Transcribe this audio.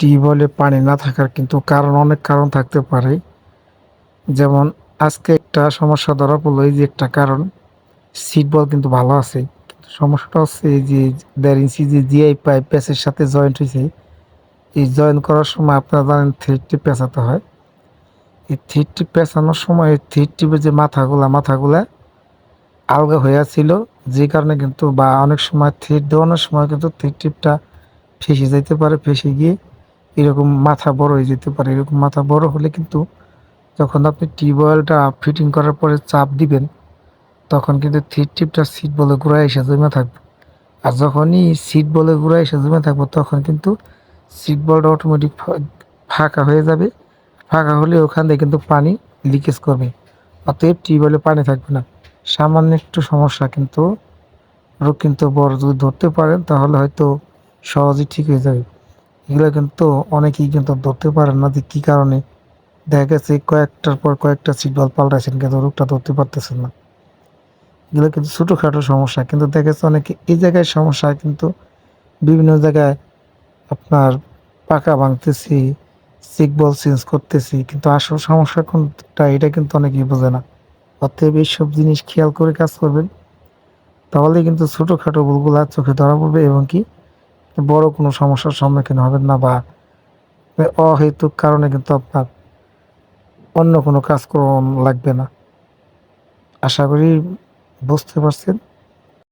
টিউবওয়েলে পানি না থাকার কিন্তু কারণ, অনেক কারণ থাকতে পারে। যেমন, আজকে একটা সমস্যা ধরা পড়ল, এই যে একটা কারণ সিট বল কিন্তু ভালো আছে। কিন্তু সমস্যাটা হচ্ছে এই যে দেড় ইঞ্চি যে জিআই পাইপ প্যাচের সাথে জয়েন্ট হয়েছে, এই জয়েন করার সময় আপনারা জানেন থ্রেড টিপ পেঁচাতে হয়। এই থ্রেড টিপ পেঁচানোর সময় এই থ্রেড টিপের যে মাথাগুলা মাথাগুলা আলগা হয়ে যে কারণে কিন্তু বা অনেক সময় থ্রেড দেওয়ানোর সময় কিন্তু থ্রেড টিপটা ফেসে যেতে পারে, ফেসে গিয়ে এরকম মাথা বড় হয়ে যেতে পারে। এরকম মাথা বড় হলে কিন্তু যখন আপনি টিউবওয়েলটা ফিটিং করার পরে চাপ দিবেন, তখন কিন্তু থ্রিড টিপটা সিট বলে ঘুরে এসে জমে থাকবে। আর যখনই সিট বলে ঘুরে এসে জমে থাকবে, তখন কিন্তু সিট বলটা অটোমেটিক ফাঁকা হয়ে যাবে। ফাঁকা হলে ওখান থেকে কিন্তু পানি লিকেজ করবে। অতএব টিউবওয়েলে পানি থাকবে না। সামান্য একটু সমস্যা, কিন্তু রোগ কিন্তু বড় যদি ধরতে পারেন, তাহলে হয়তো সহজেই ঠিক হয়ে যাবে। এগুলো কিন্তু অনেকেই কিন্তু ধরতে পারেন না যে কী কারণে। দেখা গেছে কয়েকটার পর কয়েকটা সিট বল পাল্টাইছেন, কিন্তু রোগটা ধরতে পারতেছেন না। এগুলো কিন্তু ছোটোখাটো সমস্যা, কিন্তু দেখা যাচ্ছে অনেকে এই জায়গায় সমস্যা, কিন্তু বিভিন্ন জায়গায় আপনার পাকা ভাঙতেছি সিক বল চেঞ্জ করতেছি, কিন্তু আসল সমস্যা কোনটা এটা কিন্তু অনেকেই বোঝে না। অতএব এইসব জিনিস খেয়াল করে কাজ করবেন। তাহলে কিন্তু ছোটোখাটো ভুলগুলো চোখে ধরা পড়বে এবং কি বড় কোনো সমস্যার সম্মুখীন হবেন না বা অহেতুক কারণে কিন্তু আপনার অন্য কোনো কাজকর্ম লাগবে না। আশা করি বুঝতে পারছেন।